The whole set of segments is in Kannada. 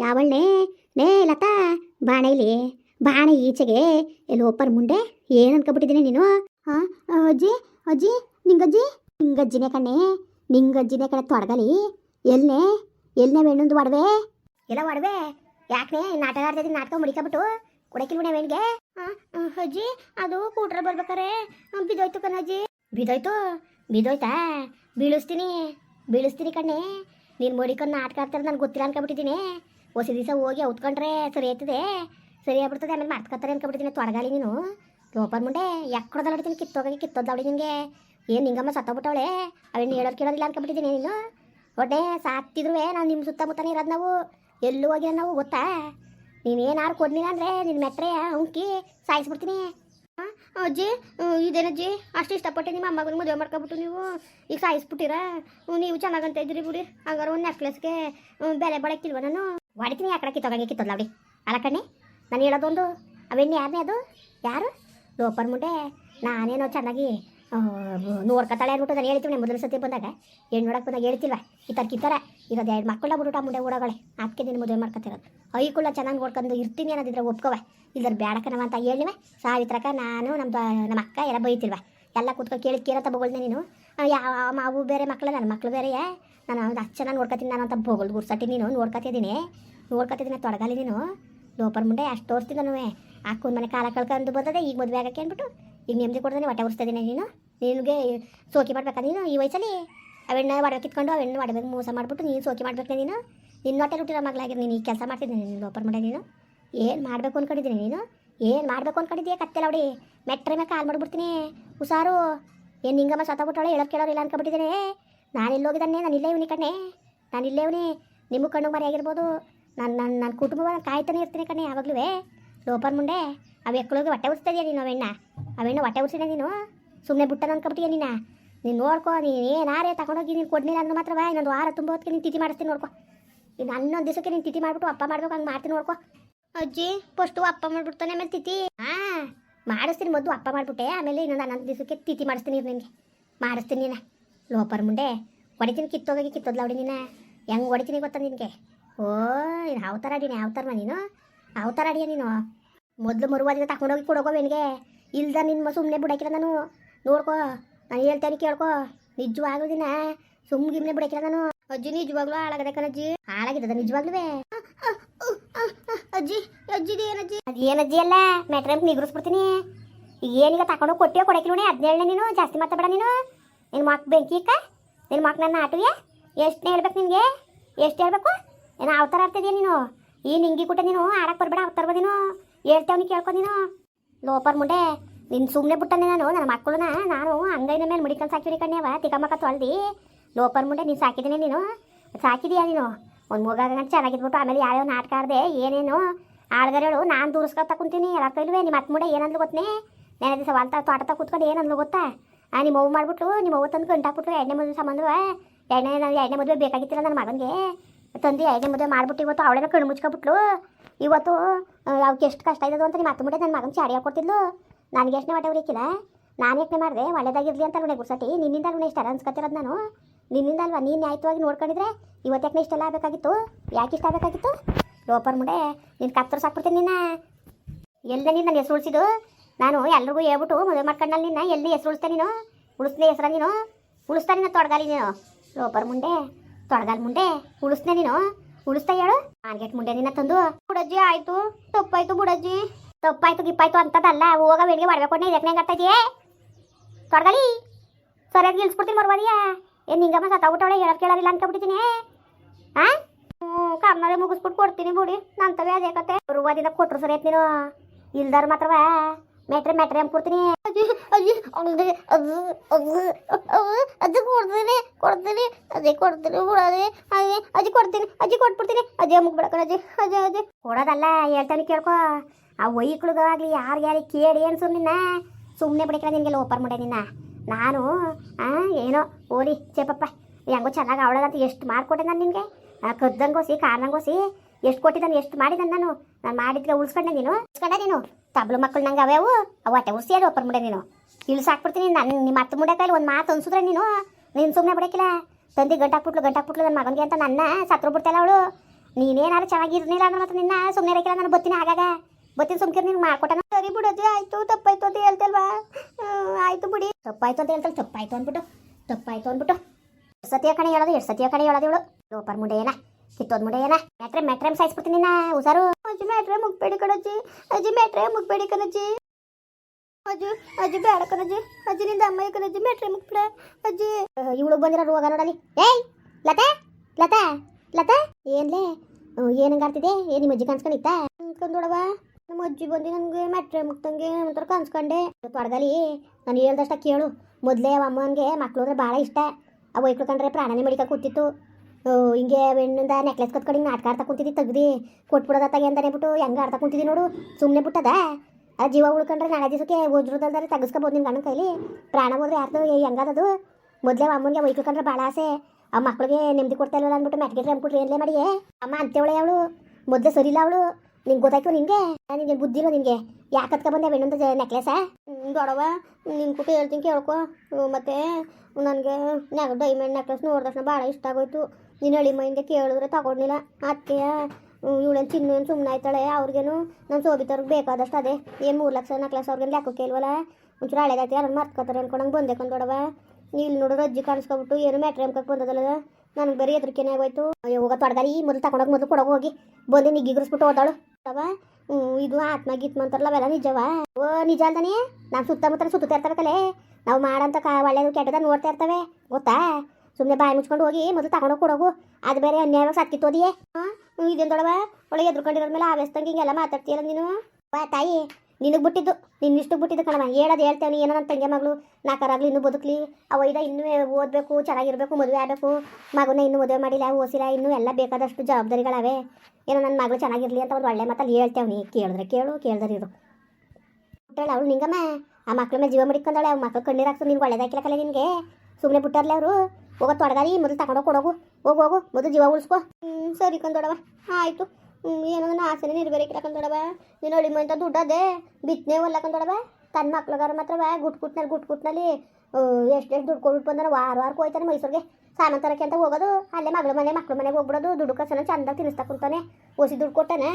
ಯಾವಳ್ನೇ ನೇ ಲತಾ, ಬಾಣ ಇಲ್ಲಿ. ಬಾಣ ಈಚೆಗೆ ಎಲ್ಲಿ ಒಪ್ಪರ್ ಮುಂಡೆ ಏನು ಅನ್ಕೊಬಿಟ್ಟಿದ್ದೀನಿ ನೀನು? ಹಾ ಅಜ್ಜಿ ಅಜ್ಜಿ, ನಿಂಗಜ್ಜಿ? ನಿಂಗಜ್ಜಿನೇ ಕಣ್ಣೆ. ನಿಂಗಜ್ಜಿನೇ ಕಡೆ ತೊಡಗಲಿ. ಎಲ್ನೇ? ಎಲ್ನೇ ಬೆಣ್ಣಂದು ಒಡವೆ? ಎಲ್ಲ ಒಡವೆ? ಯಾಕೆ ನಾಟಕ ಆಡ್ತಿದ್ದೀನಿ ನಾಟಕ ಮುಡಿಕೊಬಿಟ್ಟು ಕೊಡಕಿಲ್ವಣ ವೇಣ್ಗೆ? ಅಜ್ಜಿ, ಅದು ಕೂಟ್ರ ಬರ್ಬೇಕಾರೆ. ಬಿದ್ದೋಯ್ತು ಕಣಜ್ಜಿ ಬಿದ್ದೋಯ್ತು? ಬಿದ್ದೋಯ್ತಾ? ಬೀಳಿಸ್ತೀನಿ. ಬೀಳಿಸ್ತೀನಿ ಕಣ್ಣೆ. ನೀನು ಮುಡಿಕೊಂಡು ನಾಟಕ ಆಡ್ತಾರೆ ನನಗೆ ಗೊತ್ತಿಲ್ಲ ಅನ್ಕೊಬಿಟ್ಟಿದ್ದೀನಿ. ಹೊಸ ದಿವಸ ಹೋಗಿ ಉತ್ಕೊಂಡ್ರೆ ಸರಿ ಆಯ್ತದೆ. ಸರಿ ಆಗ್ಬಿಡ್ತದೆ. ಆಮೇಲೆ ಮಾಡ್ಕೊತಾರೆ ಅನ್ಕೊಬಿಟ್ಟಿದ್ದೀನಿ ತೊಡಗಾಲಿ ನೀನು. ಲೋಪರ್ ಮುಂಡೆ ಎಕ್ಕಡದಲ್ಲಿ ಹೊಡಿತೀನಿ ಕಿತ್ತೋಗಿ ಕಿತ್ತೋದವಳಿ ನಿನಗೆ ಏನು ನಿಂಗಮ್ಮ ಸತ್ತೋಗ್ಬಿಟ್ಟವಳೆ. ಅವನ್ನ ಹೇಳೋರು ಕೇಳೋದಿಲ್ಲ ಅನ್ಕೊಬಿಟ್ಟಿದ್ದೀನಿ ನೀನು. ಒಡ್ಡೆ ಸಾತ್ತಿದ್ರು ನಾನು ನಿಮ್ಮ ಸುತ್ತಮುತ್ತನೇ ಇರೋದು ನಾವು. ಎಲ್ಲೂ ಹೋಗಿ ನಾವು ಗೊತ್ತಾ? ನೀನೇನಾರು ಕೊಡ್ಲಿಲ್ಲ ಅಂದರೆ ನಿನ್ನ ಮೆಟ್ರೆ ಉಂಕಿ ಸಾಯಿಸ್ಬಿಡ್ತೀನಿ. ಅಜ್ಜಿ ಇದೇನಜ್ಜಿ ಅಷ್ಟು ಇಷ್ಟಪಟ್ಟೆ ನಿಮ್ಮ ಅಮ್ಮಗನ ಮದುವೆ ಮಾಡ್ಕೊಬಿಟ್ಟು ನೀವು ಈಗ ಸಾಯಿಸ್ಬಿಟ್ಟಿರ? ನೀವು ಚೆನ್ನಾಗಂತ ಇದ್ರಿ ಬಿಡಿ. ಹಂಗಾರೆ ಒಂದು ನೆಕ್ಲೆಸ್ಗೆ ಬೆಲೆ ಬಳಕ್ಕಿಲ್ವ ನಾನು? ಹೊಡಿತೀನಿ ಯಾಕಡೆ ಕಿತ್ತೋಗಂಗೆ ಕಿತ್ತೋದ್ಲ ಬಿಡಿ? ಅಲ್ಲ ಕಣ್ಣಿ, ನಾನು ಹೇಳೋದೊಂದು ಅವೆಣ್ಣೆ ಯಾರನೇ ಅದು? ಯಾರು? ಲೋಪರ್ ಮುಂಡೆ, ನಾನೇನೋ ಚೆನ್ನಾಗಿ ನೋಡ್ಕೊತಾಳೆ ಅಂದ್ಬಿಟ್ಟು ನಾನು ಹೇಳ್ತೀವಿ ಮೊದಲ ಸತಿ ಬಂದಾಗ. ಹೆಣ್ಣು ನೋಡಕ್ಕೆ ಬಂದಾಗ ಹೇಳ್ತಿಲ್ವ? ಈ ಥರ ಕಿತ್ತಾರ, ಇರೋದು ಎರಡು ಮಕ್ಕಳ ಬಿಟ್ಬಿಟ್ಟು ಆ ಮುಂಡೆ ಓಡೋಗಳೆ ಅದಕ್ಕೆ ನೀನು ಮದುವೆ ಮಾಡ್ಕೊತಿರೋದು. ಐಕುಳ್ಳ ಚೆನ್ನಾಗಿ ನೋಡ್ಕೊಂಡು ಇರ್ತೀನಿ ಅನ್ನೋದಿದ್ರೆ ಒಪ್ಕೋವೆ. ಇಲ್ಲದ್ರ ಬೇಡಕನವ ಅಂತ ಹೇಳಿವೆ ಸಾವಿತ್ರಕ ನಾನು ನಮ್ಮ ನಮ್ಮ ಅಕ್ಕ ಎಲ್ಲ ಬೈತಿಲ್ವ? ಎಲ್ಲ ಕೂತ್ಕೊಂಡು ಕೇಳಿ ಕೇಳ ಬಗೊಳ್ದೆ ನೀನು. ಯಾವ, ಮಾವು ಬೇರೆ ಮಕ್ಕಳು ನನ್ನ ಮಕ್ಕಳು ಬೇರೆಯೇ. ನಾನು ಅಷ್ಟು ಚೆನ್ನಾಗಿ ನೋಡ್ಕೊತೀನಿ ನಾನು ಅಂತ ಬೋಗಲ್ ಗುರ್ಸಟ್ಟಿ ನೀನು ನೋಡ್ಕೊತಿದ್ದೀನಿ ನೋಡ್ಕೊತಿದ್ದೀನಿ ತೊಡಗಲಿ ನೀನು. ಲೋಪರ್ ಮುಂಡೆ ಅಷ್ಟು ತೋರಿಸ್ತೀನಿ ಆ ಹಾಕೊಂಡು ಮನೆ ಕಾಲ ಕಳ್ಕೊಂಡು ಬಂದದೆ, ಈಗ ಮದುವೆ ಆಗಕ್ಕೆ ಅಂದ್ಬಿಟ್ಟು ಈಗ ನೆಮ್ಮದಿ ಕೊಡ್ತಾನೆ ಹೊಟ್ಟೆ ಉರಿಸ್ತಿದ್ದೀನಿ ನೀನು. ನಿನಗೆ ಸೋಕಿ ಮಾಡ್ಬೇಕಾ ನೀನು ಈ ವಯಸ್ಸಲ್ಲಿ? ಅವೆಣ್ಣೆ ಒಡವೆ ಕಿತ್ಕೊಂಡು ಅವೆಣ್ಣೆ ಒಡವೆ ಮೋಸ ಮಾಡಿಬಿಟ್ಟು ನೀನು ಸೋಕಿ ಮಾಡ್ಬೇಕು ನೀನು. ನಿನ್ನ ಹೊಟ್ಟೆ ಹುಟ್ಟಿರೋ ಮಗಳಾಗಿ ನೀನು ಈ ಕೆಲಸ ಮಾಡ್ತಿದ್ದೀನಿ ನೀನು ಲೋಪರ್ ಮುಂಡೆ ನೀನು. ಏನು ಮಾಡಬೇಕು ಅಂದ್ಕೊಂಡಿದ್ದೀನಿ ನೀನು? ಏನು ಮಾಡಬೇಕು ಅಂದ್ಕೊಂಡಿದ್ದೀಯ ಕತ್ತೆಲ್ಲ ನೋಡಿ ಮೆಟ್ರೆ ಮೇಲೆ ಕಾಲ್ ಮಾಡಿಬಿಡ್ತೀನಿ. ಹುಷಾರು. ಏನು ನಿಂಗಮ್ಮ ಸತ್ತಬಿಟ್ಟವಳೆ ಹೇಳೋದು ಕೇಳೋರು ಇಲ್ಲ ಅನ್ಕೊಬಿಟ್ಟಿದ್ದೇನೆ ನಾನು ಇಲ್ಲಿ ಹೋಗಿದ್ದಾನೆ ನಾನು ಇಲ್ಲೇ ಇವನಿ ಕಣ್ಣೆ ನಾನು ಇಲ್ಲೇ ಇವನಿ ನಿಮಗೆ ಕಣ್ಣು ಮರಿ ಆಗಿರ್ಬೋದು. ನಾನು ನನ್ನ ನನ್ನ ಕುಟುಂಬ ಕಾಯ್ತಾನೆ ಇರ್ತೀನಿ ಕಣ್ಣೆ ಯಾವಾಗಲೂ ಲೋಪರ್ ಮುಂಡೆ ಅವು ಎಕ್ಕಳಿಗೆ ಹೊಟ್ಟೆ ಉರಿಸ್ತಿದ್ಯಾ ನೀನು ಅವೆಣ್ಣ? ಅವೆಣ್ಣ ಹೊಟ್ಟೆ ಉರಿಸಿದೆ ನೀನು? ಸುಮ್ಮನೆ ಬಿಟ್ಟನ ಅನ್ಕೊಬಿಟ್ಟಿಯ ನೀನು? ನೀನು ನೋಡ್ಕೊ, ನೀನು ಏನಾರೇ ತಗೊಂಡೋಗಿ ನೀನು ಕೊಡ್ಲಿಲ್ಲ ಅಂದ್ರೆ ಮಾತ್ರವಾ? ಇನ್ನೊಂದು ವಾರ ತುಂಬ ಹೊತ್ತಿಗೆ ನೀನು ತಿಥಿ ಮಾಡಿಸ್ತೀನಿ ನೋಡ್ಕೊ. ಇನ್ನು ಹನ್ನೊಂದು ದಿವಸಕ್ಕೆ ನೀನು ತಿಥಿ ಮಾಡಿಬಿಟ್ಟು ಅಪ್ಪ ಮಾಡ್ಬೇಕು, ಹಂಗೆ ಮಾಡ್ತೀನಿ ನೋಡ್ಕೊ. ಅಜ್ಜಿ ಫಸ್ಟು ಅಪ್ಪ ಮಾಡಿಬಿಡ್ತಾನೆ ಆಮೇಲೆ ತಿಥಿ. ಹಾಂ, ಮಾಡಿಸ್ತೀನಿ ಮೊದಲು ಅಪ್ಪ ಮಾಡಿಬಿಟ್ಟೆ, ಆಮೇಲೆ ಇನ್ನೊಂದು ಹನ್ನೊಂದು ದಿವಸಕ್ಕೆ ತಿಥಿ ಮಾಡಿಸ್ತೀನಿ ನಿನಗೆ. ಮಾಡಿಸ್ತೀನಿ ನೀನು. ಲೋಪರ್ ಮುಂಡೆ ಹೊಡಿತೀನಿ ಕಿತ್ತೋಗಿ ಕಿತ್ತೋದ್ಲ ಹೊಡಿ ನೀನು. ಹೆಂಗೆ ಹೊಡಿತೀನಿ ಗೊತ್ತಾ ನಿನಗೆ? ಓ ನೀನು ಯಾವ ಥರ ಅಡಿನ ಯಾವ ಥರ ನೀನು? ಯಾವ ಥರ ಅಡಿಯ ನೀನು? ಮೊದಲು ಮರುವಾದಿನ ತಗೊಂಡೋಗಿ ಕೊಡೋಗೋ ನಿನಗೆ. ಇಲ್ದ ನಿನ್ನ ಸುಮ್ಮನೆ ಬಿಡಾಕಿಲ್ಲ ನಾನು. ನೋಡ್ಕೋ, ನಾನು ಹೇಳ್ತೇನೆ ಕೇಳ್ಕೊ. ನಿಜವಾಗ್ಲೂ ದಿನ ಸುಮ್ಮನೆ ಗಿಮ್ನೆ ಬಿಡಾಕಿಲ್ಲ ನಾನು. ಅಜ್ಜಿ, ನಿಜವಾಗ್ಲೂ ಹಾಳಾಗದೆ ಕಣಜ್ಜಿ. ಹಾಳಾಗಿದ್ದದ ನಿಜವಾಗ್ಲೂ ಅಜ್ಜಿ ಅಜ್ಜಿ ಏನಜ್ಜಿ ಅದು ಏನಜ್ಜಿ ಅಲ್ಲ ಮೆಟ್ರಂಪ್ ನಿಗ್ರಿಸ್ಬಿಡ್ತೀನಿ. ಏನೀಗ ತಗೊಂಡೋಗಿ ಕೊಟ್ಟಿಯೋ ಕೊಡಕಿಲ್ಲ ನೋಡಿ ಹದಿನೇಳನೇ ನೀನು. ಜಾಸ್ತಿ ಮಾತಾಡ ನೀನು. ನಿನ್ನ ಮಕ್ ಬೆಂಕಿ ಇಕ್ಕ? ನಿನ್ನ ಮಕ್ ನನ್ನ ಆಟುವೆ ಎಷ್ಟು ಹೇಳ್ಬೇಕು ನಿನಗೆ? ಎಷ್ಟು ಹೇಳ್ಬೇಕು? ಏನೋ ಅವತಾರ ಆಡ್ತಿದ್ಯಾ ನೀನು? ಈ ನಿಂಗಿ ಕೂಟ ನೀನು ಆಡಕ್ಕೆ ಬರ್ಬೇಡ, ಅವತಾರ ನೀನು. ಹೇಳ್ತೇವನಿ ಕೇಳ್ಕೊ ನೀನು. ಲೋಪರ್ ಮುಂಡೆ ನಿನ್ನ ಸುಮ್ಮನೆ ಬಿಟ್ಟನೆ ನಾನು, ನನ್ನ ಮಕ್ಕಳನ್ನ ನಾನು ಅಂಗೈನ ಮೇಲೆ ಮುಡಿಕೊಂಡು ಸಾಕಿರಿ ಕಣ್ಯವ ತಿಕ್ಕಮ್ಮಕ್ಕ ತೊಳ್ದು. ಲೋಪರ್ ಮುಂಡೆ, ನೀನು ಸಾಕಿದ್ದೀನಿ ನೀನು. ಸಾಕಿದೀಯಾ ನೀನು? ಒಂದು ಮೂಗಾಗ ಚೆನ್ನಾಗಿದ್ಬಿಟ್ಟು ಆಮೇಲೆ ಯಾವ್ಯಾವ ನಾಟಕ ಆಡದೆ, ಏನೇನು? ಆಳ್ಗರೇಳು ನಾನು ದೂರಿಸ್ಕೊತಾ ಕುಂತೀನಿ ಎಲ್ಲ ಕೈಲುವೆ ನಿಮ್ಮ ಮತ್ತೆ ಮುಂಡೆ ಏನಂದ್ಲು ಗೊತ್ತೇ ನೆನೆ ದಿವಸ ಹೊಲ್ತ ತೋಟದಾಗ ಕೂತ್ಕೊಂಡು ಏನಂದ್ಲು ಗೊತ್ತಾ? ನಿಮ್ಮ ಅವ್ವ ಮಾಡ್ಬಿಟ್ಟು ನಿಮ್ಮ ಅವ್ವ ತಂದು ಗಂಟಾಕ್ಬಿಟ್ರು ಎರಡನೇ ಮದುವೆ ಸಾಮಾನು ಎರಡನೇ ನಾನು ಎರಡನೇ ಮದುವೆ ಬೇಕಾಗಿತ್ತಿಲ್ಲ ನನ್ನ ಮಗನಿಗೆ. ತಂದು ಎರಡನೇ ಮದುವೆ ಮಾಡ್ಬಿಟ್ಟು ಇವತ್ತು ಅವಳೆಲ್ಲ ಕಣ್ಣು ಮುಚ್ಕೊಬಿಟ್ಲು ಇವತ್ತು ಅವ್ಕೆ ಎಷ್ಟು ಕಷ್ಟ ಇದ್ದದು ಅಂತ ನಿಮ್ಮ ಮುಂಡೆ ನನ್ನ ಮಗನ ಚಾಡಿ ಹಾಕೊಡ್ತಿದ್ಲು. ನನಗೆ ಎಷ್ಟನೇ ಹೊಟ್ಟೆ ಉರಿಕಿಲ್ಲ ನಾನು ಯಾಕೆ ಮಾಡಿದೆ? ಒಳ್ಳೇದಾಗಿರ್ಲಿ ಅಂತ ನೋಡಿ ಗುರ್ಸಟಿ ನಿನ್ನಿಂದ ಅಲ್ವೇ ಇಷ್ಟ ಅನ್ಸ್ಕೊತಿರೋದು ನಾನು. ನಿನ್ನಿಂದ ಅಲ್ವಾ ನೀನು ನ್ಯಾಯವಾಗಿ ನೋಡ್ಕೊಂಡಿದ್ರೆ ಯಾಕೆ ಇಷ್ಟೆಲ್ಲ ಆಗಬೇಕಾಗಿತ್ತು ಯಾಕೆ ಇಷ್ಟ ಆಗಬೇಕಾಗಿತ್ತು ಲೋಪರ್ ಮುಂಡೆ ನಿನ್ನ ಕತ್ತರ್ಸಾಕ್ಬಿಡ್ತೀನಿ ನಿನ್ನ. ಎಲ್ಲ ನೀನು ನನ್ನ ಹೆಸರು ಉಳಿಸಿದ್ದು? ನಾನು ಎಲ್ರಿಗೂ ಹೇಳ್ಬಿಟ್ಟು ಮದುವೆ ಮಾಡ್ಕೊಂಡಲ್ಲಿ ನಿನ್ನ, ಎಲ್ಲಿ ಹೆಸರು ಉಳಿಸ್ತಾ ನೀನು? ಉಳಿಸ್ನೆ ಹೆಸರ ನೀನು? ಉಳಿಸ್ತಾ ನೀನು ತೊಡಗಾಲಿ ನೀನು? ಲೋಪರ್ ಮುಂಡೆ ತೊಡಗಾಲ್ ಮುಂಡೆ ಉಳಿಸ್ನೆ ನೀನು? ಉಳಿಸ್ತಾ ಹೇಳು. ಮಾರ್ಕೆಟ್ ಮುಂಡೆ ನಿನ್ನ ತಂದು. ಬುಡಜ್ಜಿ, ಆಯ್ತು. ತಪ್ಪಾಯ್ತು ಬುಡಜ್ಜಿ. ತಪ್ಪಾಯ್ತು, ಗಿಪ್ಪಾಯ್ತು ಅಂತದಲ್ಲ. ಹೋಗ ಬೆಳಿಗ್ಗೆ ಮಾಡ್ಬೇಕು ಇದಕ್ಕೆ ಹೆಂಗೆ ಆಗ್ತಾ ಇದೆಯೇ ತೊಡಗಲಿ. ಸರಿಯಾಗಿ ನಿಲ್ಸ್ಬಿಡ್ತೀನಿ ಮರ್ವಾದಿಯಾ. ಏನು ನಿಂಗಮ್ಮ ಸತ್ತಾಬಿಟ್ಟವಳೆ ಹೇಳೋದು ಕೇಳೋದಿಲ್ಲ ಅನ್ಕೊಬಿಟ್ಟಿದ್ದೀನಿ ಆ? ಹ್ಞೂ ಕರ್ನಾಲೆ ಮುಗಿಸ್ಬಿಟ್ಟು ಕೊಡ್ತೀನಿ ಬಿಡಿ. ನಂತವೇ ಅದೇ ಕತೆ. ಬರುವಾದಿಂದ ಕೊಟ್ಟರು ಸರಿ ನೀನು. ಇಲ್ದಾರ ಮಾತ್ರವ? ಮೆಟ್ರೆ ಮೆಟ್ರೆ ಕೊಡ್ತೀನಿ ಅಜ್ಜಿ ಅಜ್ಜಿ ಅಂದ್ರೆ ಅದು ಅದು ಕೊಡ್ತೀನಿ ಕೊಡ್ತೀನಿ ಅದೇ ಕೊಡ್ತೀನಿ ಕೊಡೋದೇ ಅಜ್ಜಿ ಅಜ್ಜಿ ಕೊಡ್ತೀನಿ ಅಜ್ಜಿ ಕೊಟ್ಬಿಡ್ತೀನಿ ಅಜ್ಜಿ ಅಮ್ಮಗೆ ಬಿಡಕಣ ಅಜ್ಜಿ ಅಜ್ಜಿ ಅಜ್ಜಿ ಕೊಡೋದಲ್ಲ ಹೇಳ್ತಾನೆ ಕೇಳ್ಕೊ. ಆ ವೈಕ್ಳಿಗಾಗಲಿ ಯಾರು ಯಾರಿಗೆ ಕೇಳಿ ಅನ್ಸು ನಿನ್ನ ಸುಮ್ಮನೆ ಬಿಡಕಿಲ್ಲ ನಿನಗೆಲ್ಲ ಓಪನ್ ಮಾಡೆ ನಿನ್ನ. ನಾನು, ಆ, ಏನೋ, ಓಲಿ ಚೇಪಪ್ಪ ಹೆಂಗೋ ಚೆನ್ನಾಗಿ ಅವಳದಂತ ಎಷ್ಟು ಮಾಡಿಕೊಟ್ಟೆ ನಾನು ನಿನಗೆ? ಕದ್ದಂಗೋಸಿ ಕಾರಣಂಗೋಸಿ ಎಷ್ಟು ಕೊಟ್ಟಿದ್ದಾನೆ, ಎಷ್ಟು ಮಾಡಿದ್ದಾನೆ ನಾನು? ನಾನು ಮಾಡಿದ್ರೆ ಉಳಿಸ್ಕೊಂಡೆ ನೀನು. ಉಳಿಸ್ಕೊಂಡೆ ನೀನು. ತಬ್ಲು ಮಕ್ಕಳು ನಂಗೆ ಅವ್ಯಾವು ಅವು. ಉರ್ಸಿ ಒಪ್ಪರ್ ಮುಡೆ ನೀನು. ಇಳಿಸಾಕ್ಬಿಡ್ತೀನಿ ನನ್ನ ನಿಮ್ಮ ಹತ್ತು ಮುಡೆ ಕೈಲಿ ಒಂದು ಮಾತು ಅನ್ಸಿದ್ರೆ ನೀನು. ನೀನು ಸುಮ್ಮನೆ ಬಿಡಕ್ಕಿಲ್ಲ. ತಂದಿ ಗಂಟಾಕ್ಬಿಟ್ಲು ಗಂಟಾಕ್ಬಿಟ್ಲು ನನ್ನ ಮಗನಿಗೆ ಅಂತ ನನ್ನ ಸತ್ರು ಬಿಡ್ತಾಯಿಲ್ಲ ಅವಳು. ನೀನೇನಾದ್ರು ಚೆನ್ನಾಗಿರ್ಲಿಲ್ಲ ಅಂದ್ರೆ ಮತ್ತೆ ನಿನ್ನ ಸುಮ್ಮನೆ ಇರಕ್ಕಿಲ್ಲ ನಾನು ಬತ್ತೀನಿ ಆಗಾಗ ಬತ್ತೀನಿ ಸುಮ್ಕಿರ್ ನೀನು ಮಾಡ್ಕೊಟ್ಟನ. ಸರಿ ಬಿಡೋದು ಆಯ್ತು, ತಪ್ಪಾಯ್ತು ಅಂತ ಹೇಳ್ತಲ್ವಾ? ಆಯಿತು ಬಿಡಿ. ತಪ್ಪಾಯ್ತು ಅಂತ ಹೇಳ್ತಾಳೆ. ತಪ್ಪಾಯ್ತು ಅಂದ್ಬಿಟ್ಟು. ತಪ್ಪಾಯ್ತು ಅಂದ್ಬಿಟ್ಟು. ಸತಿಯ ಕಣೆ ಹೇಳೋದು? ಎಷ್ಟು ಸತಿಯ ಕಣೆ ಹೇಳೋದು ಇವಳು? ಲೋಪರ್ ಮುಂಡೆ ಏನ ಕಿತ್ತೋದ್ ಮುಂಡೆ ಏನ ಮ್ಯಾಟ್ರೆ ಸಾಯಿಸ್ಬಿಡ್ತೀನಿ ನಾ, ಹುಷಾರು. ಅಜ್ಜಿ ಮ್ಯಾಟ್ರೆ ಮುಗ್ಬೇಡಿ ಕಣಜ್ಜಿ ಅಜ್ಜಿ. ಮ್ಯಾಟ್ರೆ ಮುಗ್ಬೇಡಿ ಕಣಜ್ಜಿ ಅಜ್ಜಿ. ಅಜ್ಜಿ ಬೇಡ ಕಣಜ್ಜಿ ಅಜ್ಜಿ. ನಿಂದ ಅಮ್ಮ ಕಣಜ್ಜಿ ಮ್ಯಾಟ್ರೆ ಮುಗ್ಬೇಡ ಅಜ್ಜಿ ಇವಳು ಬಂದಿರೋ ರೋಗ ನೋಡಲಿ. ಏಯ್, ಲತಾ ಲತಾ ಲತಾ. ಏನ್ಲೇ? ಏನಂಗಾರ್ತಿದೆ ಏನ್ ನಿಮ್ಮ ಅಜ್ಜಿ ಕಾಣಿಸ್ಕೊಂಡಿತ್ತ ಅನ್ಕೊಂಡೋಡವ ನಮ್ಮ ಅಜ್ಜಿ ಬಂದು ನನಗೆ ಮ್ಯಾಟ್ರೆ ಮುಗ್ತಂಗೆ ಒಂಥರ ಕಾಣಿಸ್ಕೊಂಡೆ. ತೊಡಗಲಿ ನಾನು ಹೇಳ್ದಷ್ಟ ಕೇಳು. ಮೊದಲೇ ಅಮ್ಮನಿಗೆ ಮಕ್ಳು ಅಂದ್ರೆ ಭಾಳ ಇಷ್ಟ. ಆ ವೈಕ್ಳು ಕಂಡ್ರೆ ಪ್ರಾಣನೇ ಮಡಿಕ ಕೂತಿತ್ತು. ಹಿಂಗೆ ಬೆಣ್ಣಿಂದ ನೆಕ್ಲೆಸ್ ಕತ್ಕೊಂಡು ನಾಟಕ ಆಡ್ತಾ ಕುಂತಿದ್ದಿ, ತೆಗ್ದು. ಕೊಟ್ಬಿಡೋದ ತಗೆ ಅಂತಾನೆ ಬಿಟ್ಟು, ಹೆಂಗ ಆಡ್ತಾ ಕುಂತಿದ್ದಿ ನೋಡು. ಸುಮ್ಮನೆ ಬಿಟ್ಟದ? ಆ ಜೀವ ಉಳ್ಕೊಂಡ್ರೆ ನಾಳೆ ದಿವಸಕ್ಕೆ ವಜ್ರದಲ್ದಾರೆ ತೆಗಿಸ್ಕೊಬೋದು ನಿಮ್ಮ ಗಂಡನ ಕೈಲಿ. ಪ್ರಾಣ ಹೋದ್ರೆ ಯಾರ್ದು? ಹೆಂಗದದು? ಮೊದಲೇ ಅಮ್ಮನಿಗೆ ಒಯ್ಕೊಂಡ್ರೆ ಕಂಡ್ರೆ ಭಾಳ ಆಸೆ. ಆ ಮಕ್ಳಿಗೆ ನೆಮ್ಮದಿ ಕೊಡ್ತಾ ಇಲ್ಲ ಅಂದ್ಬಿಟ್ಟು ಮೆಟ್ಗೆ ಅಂದ್ಬಿಟ್ರೆ ಏನ್ಲೇ ಮಾಡಿ ಅಮ್ಮ ಅಂತೇವಳೆ ಅವಳು. ಮೊದಲೇ ಸರಿಲ್ಲ ಅವಳು. ನಿಂಗೆ ಗೊತ್ತಾಯ್ತು ನಿನಗೆ ನಿನಗೆ ಬುದ್ಧಿರೋ ನಿನಗೆ ಯಾಕೆ ಹತ್ಕ ಬಂದೆ ಬೆಣ್ಣಂತ ನೆಕ್ಲೆಸ ದೊಡವ ನಿನ್ನ ಕುಟ್ಟು ಹೇಳ್ತೀನಿ ಕೇಳ್ಕೊ. ಮತ್ತೆ, ನನಗೆ, ನೆಗ ಡೈಮಂಡ್ ನೆಕ್ಲೆಸ್ ನೋಡಿದ ತಕ್ಷಣ ಭಾಳ ಇಷ್ಟ ಆಗೋಯ್ತು. ನೀನು ಹಳಿ ಮೈಂದೆ ಕೇಳಿದ್ರೆ ತಗೊಂಡಿಲ್ಲ. ಅತ್ತೆಯ ಇವಳೇನು ಚಿನ್ನು ಸುಮ್ಮನೆ ಆಯ್ತಾಳೆ. ಅವ್ರಿಗೇನು ನಾನು ಸೋಬಿತವ್ರಿಗೆ ಬೇಕಾದಷ್ಟು ಅದೇ. ಏನು ಮೂರು ಲಕ್ಷ ನಾಲ್ಕು ಲಕ್ಷ ಅವ್ರಿಗೇನು ಲೆಕ್ಕಕ್ಕೆ ಇಲ್ವಲ್ಲ ಒಂಚೂರು ಹಳೇದೈತಿ ಯಾರನ್ನ ಮರ್ತ್ಕೋತಾರೆ ಅನ್ಕೊಂಡಂಗೆ ಬಂದೆ ಕೊಂದೊಡವ ಇಲ್ಲಿ ನೋಡೋರು ಅಜ್ಜಿ ಕಾಣಿಸ್ಕೊಬಿಟ್ಟು ಏನು ಮ್ಯಾಟ್ರಿ ಅಮ್ಕಕ್ಕೆ ಬಂದದಲ್ಲ ನನಗೆ ಬರೀ ಎದ್ರಿಕೆನೇ ಆಗೋಯ್ತು. ಹೋಗ ತೊಡಗಲಿ ಮೊದಲು ತಗೊಂಡೋಗಿ ಮೊದಲು ಕೊಡೋಗಿ ಹೋಗಿ. ಬಂದು, ನಿಗ್ಗಿಗಿರಿಸ್ಬಿಟ್ಟು ಓದಾಳು ಅವ ಇದು ಆತ್ಮ ಗೀತ್ಮ ಅಂತಾರಲ್ಲ ಅವೆಲ್ಲ ನಿಜವಾ? ಓ, ನಿಜ ಅಲ್ದಾನೆ? ನಾನು ಸುತ್ತಮುತ್ತ ಸುತ್ತ ಇರ್ತವೆ ಕಲೆ. ನಾವು ಮಾಡಂತ ಕಾ, ಒಳ್ಳೇದು ಕೆಟ್ಟದ ನೋಡ್ತಾ ಇರ್ತವೆ. ಗೊತ್ತಾ? ಸುಮ್ಮನೆ ಬಾಯಿ ಮುಚ್ಕೊಂಡು ಹೋಗಿ ಮೊದಲು ತಗೊಂಡೋಗಿ ಕೊಡೋಗು. ಅದು ಬೇರೆ ಅನ್ಯಾಯವಾಗಿ ಸತ್ತಿತ್ತೋದಿಯೇ ಹಾಂ? ಇದೇನು ಒಳಗೆ ಎದ್ರುಕೊಂಡಿರೋದ್ ಮೇಲೆ ಆವೇಸ್ತಂಗೆ ಹಿಂಗೆಲ್ಲ ಮಾತಾಡ್ತೀಯಲ್ಲ ನೀನು? ಬಾ ತಾಯಿ, ನಿನಗೆ ಬಿಟ್ಟಿದ್ದು ನಿನ್ನಿಷ್ಟು ಬಿಟ್ಟಿದ್ದು ಕಣವ ಹೇಳೋದು ಹೇಳ್ತೇವೆ ಏನೋ ನನ್ನ ತಂಗಿ ಮಗಳು. ನಾಲ್ಕರಾಗ್ಲಿ ಇನ್ನೂ ಬದುಕಲಿ. ಅವ ಇದ ಇನ್ನೂ ಓದಬೇಕು, ಚೆನ್ನಾಗಿರಬೇಕು, ಮದುವೆ ಆಗಬೇಕು. ಮಗನ ಇನ್ನೂ ಮದುವೆ ಮಾಡಿಲ್ಲ, ಓಸಿಲ್ಲ, ಇನ್ನೂ ಎಲ್ಲ ಬೇಕಾದಷ್ಟು ಜವಾಬ್ದಾರಿಗಳವೆ. ಏನೋ ನನ್ನ ಮಗಳು ಚೆನ್ನಾಗಿರಲಿ ಅಂತ ಒಂದು ಒಳ್ಳೆ ಮಾತಲ್ಲಿ ಹೇಳ್ತೇವೆ ನೀ. ಕೇಳಿದ್ರೆ ಕೇಳು, ಕೇಳ್ದರೆ ಇರು. ಬಿಟ್ಟಾಳೆ ಅವಳು ನಿಂಗಮ್ಮ, ಆ ಮಕ್ಳ ಮೇಲೆ ಜೀವ ಮಡಿಕೊಂಡಾಳೆ ಅವ್ ಮಕ್ಳು ಕಣ್ಣೀರು ಹಾಕ್ಸು ನಿನ್ಗೆ ಒಳ್ಳೇದಾಕಿಲ್ಲ ನಿನಗೆ? ಸುಮ್ಮನೆ ಬಿಟ್ಟರ್ಲೆ ಅವರು? ಹೋಗೋ ತೊಡಗದಿ ಮೊದಲು ತಗೊಂಡೋಗಿ ಕೊಡೋಗು. ಹೋಗು ಹೋಗು, ಮೊದಲು ಜೀವ ಉಳಿಸ್ಕೊ. ಹ್ಞೂ ಸರಿ ಕಂದೊಡವ. ಆಯಿತು. ಏನೋ ನನ್ನ ಆಸೆನೇ ನಿರ್ಬೇರಿಕಿಲ್ಲ ಕಂದೊಡವ. ನೀನು ಅಳಿ ಮಂತ ದುಡ್ಡದೆ ಬಿತ್ತನೆ ಒಲ್ಲ ಕಂದೊಡವ. ತನ್ನ ಮಕ್ಳಿಗಾರ ಮಾತ್ರ ಗುಟ್ ಗುಟ್ನಲ್ಲಿ ಗುಟ್ ಗುಟ್ನಲ್ಲಿ ಎಷ್ಟು ದುಡ್ಡು ಕೊಡ್ಬಿಟ್ಟು ಬಂದ್ರೆ. ವಾರ ವಾರಕ್ಕೆ ಹೋಯ್ತಾನೆ ಮೈಸೂರಿಗೆ. ಸಾಮಾನು ತರಕ್ಕೆ ಅಂತ ಹೋಗೋದು. ಅಲ್ಲೇ ಮಗಳ ಮನೆ, ಮಕ್ಳ ಮನೆಗೆ ಹೋಗ್ಬಿಡೋದು. ದುಡ್ಡು ಕಸನ ಚಂದ ತಿನ್ನಿಸ್ತಾ ಕುಂತಾನೆ. ಓಸಿ ದುಡ್ಡು ಕೊಟ್ಟಾನೆ.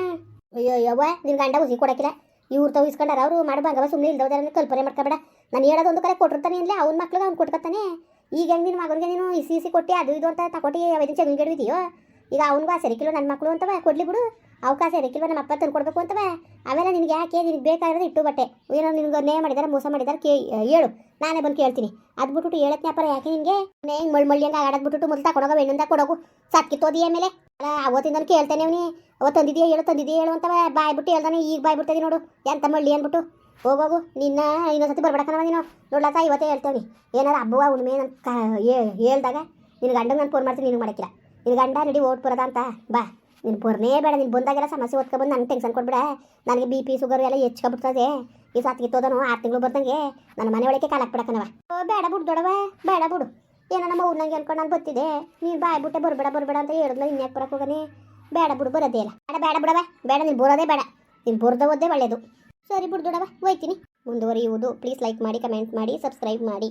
ಅಯ್ಯೋ ಯವ್ವ ನಿನ್ನ ಗಂಡ ಉಸಿ ಕೊಡಕ್ಕಿಲ್ಲ. ಇವ್ರು ತಾವು ಇಸ್ಕೊಂಡಾರ ಅವರು ಮಾಡಿ ಬಂಗವ ಸುಮ್ಮನೆ ಇಲ್ದವ್ದಾರ ಕಲ್ಪನೆ ಮಾಡ್ಕೊಬೇಡ. ನಾನು ಹೇಳೋದು ಒಂದು ಕಡೆ ಕೊಟ್ಟಿರ್ತಾನೆ ಇಲ್ಲೇ. ಅವ್ನ ಮಕ್ಳಿಗೆ ಅವ್ನು ಕೊಟ್ಕೊತಾನೆ ಈಗ ಹೆಂಗೆ ನಿನ್ನ ಮಗನಿಗೆ ನೀನು ಇಸಿ ಇಸಿ ಕೊಟ್ಟಿ, ಅದು ಇದು ಅಂತ ತಕೊಟ್ಟಿ ಅವೈದಿನ ಚೆಂಗಿನ ಗಿಡವಿದೆಯೋ ಈಗ ಅವನಿಗೂ ಆ ಕಿಲೋ ನನ್ನ ಮಕ್ಕಳು ಅಂತವ, ಕೊಡ್ಲಿ ಬಿಡು. ಅವಕಾಶ ಸೆರಿಕಿಲ್ವ ನಮ್ಮ ಅಪ್ಪ ತಂದು ಕೊಡ್ಬೇಕು ಅಂತವ. ಅವೆಲ್ಲ ನಿನಗೆ ಯಾಕೆ ನಿನಗೆ ಬೇಕಾಗಿರೋದು ಇಟ್ಟು ಬಟ್ಟೆ. ಏನೋ ನಿನ್ಗೆ ನೇ ಮಾಡಿದಾರೆ, ಮೋಸ ಮಾಡಿದಾರೆ, ಕೇ, ಹೇಳು. ನಾನೇ ಬಂದು ಕೇಳ್ತೀನಿ. ಅದು ಬಿಟ್ಬಿಟ್ಟು ಹೇಳಕ್ ಅಪ್ಪ ಯಾಕೆ ನಿನಗೆ? ಹೆಂಗೆ ಮಳ್ ಮಳ್ಳಿ ಹಂಗೆ ಆಡೋದು ಬಿಟ್ಬಿಟ್ಟು ಮೊದಲು ತಗೊಂಡೋಗ ಹೆಣ್ಣಿಂದ ಕೊಡೋಗು ಸತ್ಕಿತ್ತೋದಿ ಆಮೇಲೆ ಅಲ್ಲ ಅವತ್ತಿಂದ ಕೇಳ್ತಾನೆ ಅವನಿ ಅವತ್ತು ತಂದಿದೆಯಾ ಹೇಳು ತಂದಿದೆಯಾ ಹೇಳು ಅಂತವ. ಬಾಯ್ ಬಿಟ್ಟು ಹೇಳ್ದಾನೆ, ಈಗ ಬಾಯ್ ಬಿಡ್ತದೆ ನೋಡು. ಎಂತ ಮಳ್ಳಿ ಅಂದ್ಬಿಟ್ಟು. ಹೋಗೋಗು ನಿನ್ನ ಇನ್ನೊಂದ್ಸತಿ ಬರ್ಬೇಡಕ್ಕನವ ನೀನು. ನೋಡ್ಲಾಕ ಇವತ್ತೇ ಹೇಳ್ತೇವೆ ಏನಾರ ಹಬ್ಬವ ಉಣ್ಮೆ ನಾನು ಹೇಳ್ದಾಗ ನಿನ್ನ ಗಂಡಂಗೆ ನಾನು ಫೋನ್ ಮಾಡ್ತೀನಿ ನಿನಗೆ ಮಾಡಕ್ಕಿಲ್ಲ ನಿನ್ನ ಗಂಡ ನಡಿ ಓಟ್ ಬರೋದ ಅಂತ, ಬಾ. ನೀನು ಬರ್ನೇ ಬೇಡ, ನೀನು ಬಂದಾಗೆಲ್ಲ ಸಮಸ್ಯೆ ಓದ್ಕೊಬಂದು ನನಗೆ ಟೆನ್ಷನ್ ಕೊಡ್ಬೇಡ ನನಗೆ ಬಿ ಪಿ ಶುಗರ್ ಎಲ್ಲ ಹೆಚ್ಕೊಬಿಡ್ತದೆ ಈ ಸತ್ಗಿತ್ತೋದನು ಆರು ತಿಂಗಳು ಬರ್ದಂಗೆ ನನ್ನ ಮನೆ ಒಳಗೆ ಕಾಲಕ್ಕೆ ಬಿಡಕನವ ಓ, ಬೇಡ ಬಿಡು ದೊಡವ ಬೇಡ ಬಿಡು. ಏನೋ ನಮ್ಮ ಊರ್ನಂಗೆ ಅನ್ಕೊಂಡು ನಾನು ಬತ್ತಿದೆ ನೀನು ಬಾಯ್ ಬಿಟ್ಟೆ, ಬರಬೇಡ ಬರಬೇಡ ಅಂತ ಹೇಳಿದ್ಮೇಲೆ ಇನ್ಯಾಕೆ ಬರಕ್ಕೆ ಹೋಗನೆ? ಬೇಡ ಬಿಡು, ಬರೋದೇ ಇಲ್ಲ. ಬೇಡ ಬೇಡ ಬಿಡವ ಬೇಡ, ನೀನು ಬರೋದೇ ಬೇಡ. ನೀನು ಬರೋದ ಒಳ್ಳೇದು. ಸರಿ ಬಿಡು ದೊಡವ ಹೋಯ್ತೀನಿ. ಮುಂದುವರಿಯುವುದು. ಪ್ಲೀಸ್ ಲೈಕ್ ಮಾಡಿ ಕಮೆಂಟ್ ಮಾಡಿ ಸಬ್ಸ್ಕ್ರೈಬ್ ಮಾಡಿ.